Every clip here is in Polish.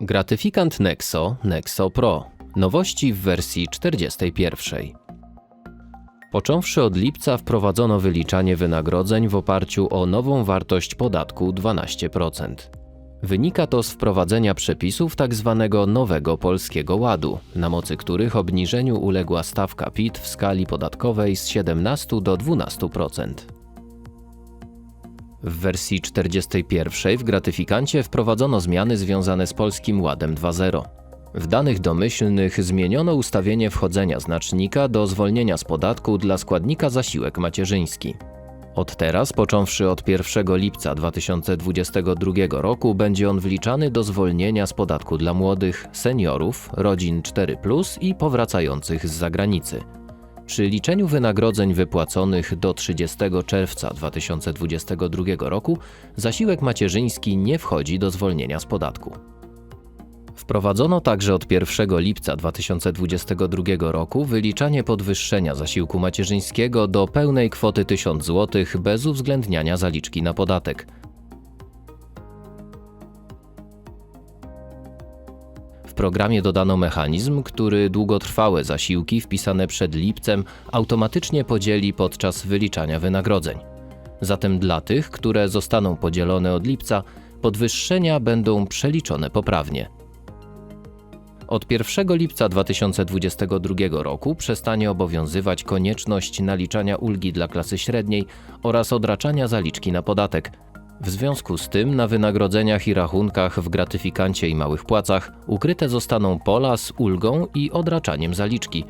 Gratyfikant Nexo, Nexo Pro. Nowości w wersji 41. Począwszy od lipca wprowadzono wyliczanie wynagrodzeń w oparciu o nową wartość podatku 12%. Wynika to z wprowadzenia przepisów tzw. nowego polskiego ładu, na mocy których obniżeniu uległa stawka PIT w skali podatkowej z 17 do 12%. W wersji 41 w gratyfikancie wprowadzono zmiany związane z Polskim Ładem 2.0. W danych domyślnych zmieniono ustawienie wchodzenia znacznika do zwolnienia z podatku dla składnika zasiłek macierzyński. Od teraz, począwszy od 1 lipca 2022 roku, będzie on wliczany do zwolnienia z podatku dla młodych, seniorów, rodzin 4 i powracających z zagranicy. Przy liczeniu wynagrodzeń wypłaconych do 30 czerwca 2022 roku zasiłek macierzyński nie wchodzi do zwolnienia z podatku. Wprowadzono także od 1 lipca 2022 roku wyliczanie podwyższenia zasiłku macierzyńskiego do pełnej kwoty 1000 zł bez uwzględniania zaliczki na podatek. Programie dodano mechanizm, który długotrwałe zasiłki wpisane przed lipcem automatycznie podzieli podczas wyliczania wynagrodzeń. Zatem dla tych, które zostaną podzielone od lipca, podwyższenia będą przeliczone poprawnie. Od 1 lipca 2022 roku przestanie obowiązywać konieczność naliczania ulgi dla klasy średniej oraz odraczania zaliczki na podatek. W związku z tym na wynagrodzeniach i rachunkach w gratyfikancie i małych płacach ukryte zostaną pola z ulgą i odraczaniem zaliczki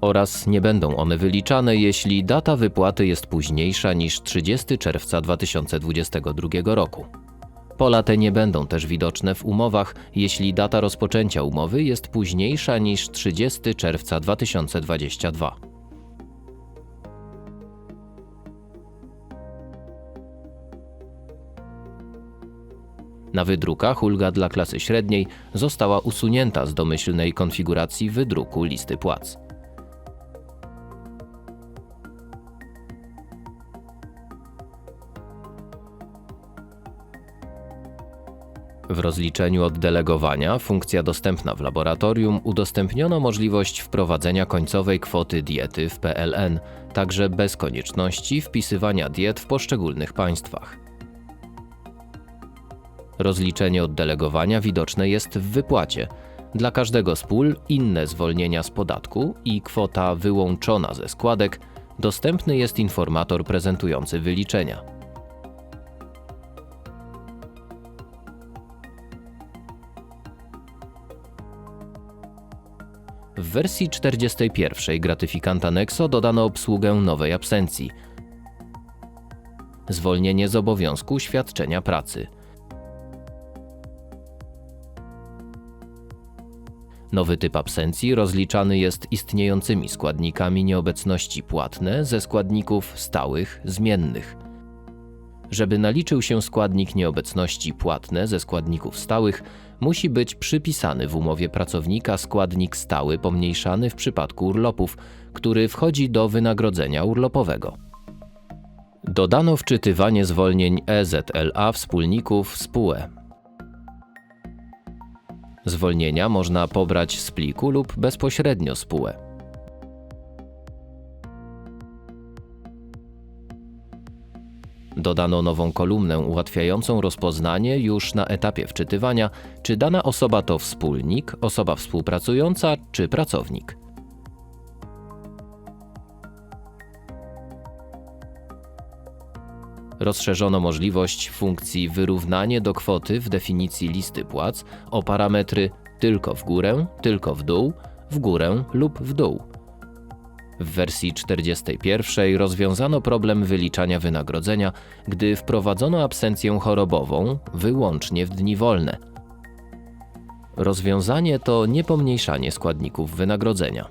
oraz nie będą one wyliczane, jeśli data wypłaty jest późniejsza niż 30 czerwca 2022 roku. Pola te nie będą też widoczne w umowach, jeśli data rozpoczęcia umowy jest późniejsza niż 30 czerwca 2022. Na wydrukach ulga dla klasy średniej została usunięta z domyślnej konfiguracji wydruku listy płac. W rozliczeniu oddelegowania, funkcja dostępna w laboratorium, udostępniono możliwość wprowadzenia końcowej kwoty diety w PLN, także bez konieczności wpisywania diet w poszczególnych państwach. Rozliczenie oddelegowania widoczne jest w wypłacie. Dla każdego z pól inne zwolnienia z podatku i kwota wyłączona ze składek dostępny jest informator prezentujący wyliczenia. W wersji 41 gratyfikanta Nexo dodano obsługę nowej absencji. Zwolnienie z obowiązku świadczenia pracy. Nowy typ absencji rozliczany jest istniejącymi składnikami nieobecności płatne ze składników stałych, zmiennych. Żeby naliczył się składnik nieobecności płatne ze składników stałych, musi być przypisany w umowie pracownika składnik stały pomniejszany w przypadku urlopów, który wchodzi do wynagrodzenia urlopowego. Dodano wczytywanie zwolnień EZLA wspólników spółę. Zwolnienia można pobrać z pliku lub bezpośrednio spółę. Dodano nową kolumnę ułatwiającą rozpoznanie już na etapie wczytywania, czy dana osoba to wspólnik, osoba współpracująca czy pracownik. Rozszerzono możliwość funkcji wyrównanie do kwoty w definicji listy płac o parametry tylko w górę, tylko w dół, w górę lub w dół. W wersji 41 rozwiązano problem wyliczania wynagrodzenia, gdy wprowadzono absencję chorobową wyłącznie w dni wolne. Rozwiązanie to niepomniejszanie składników wynagrodzenia.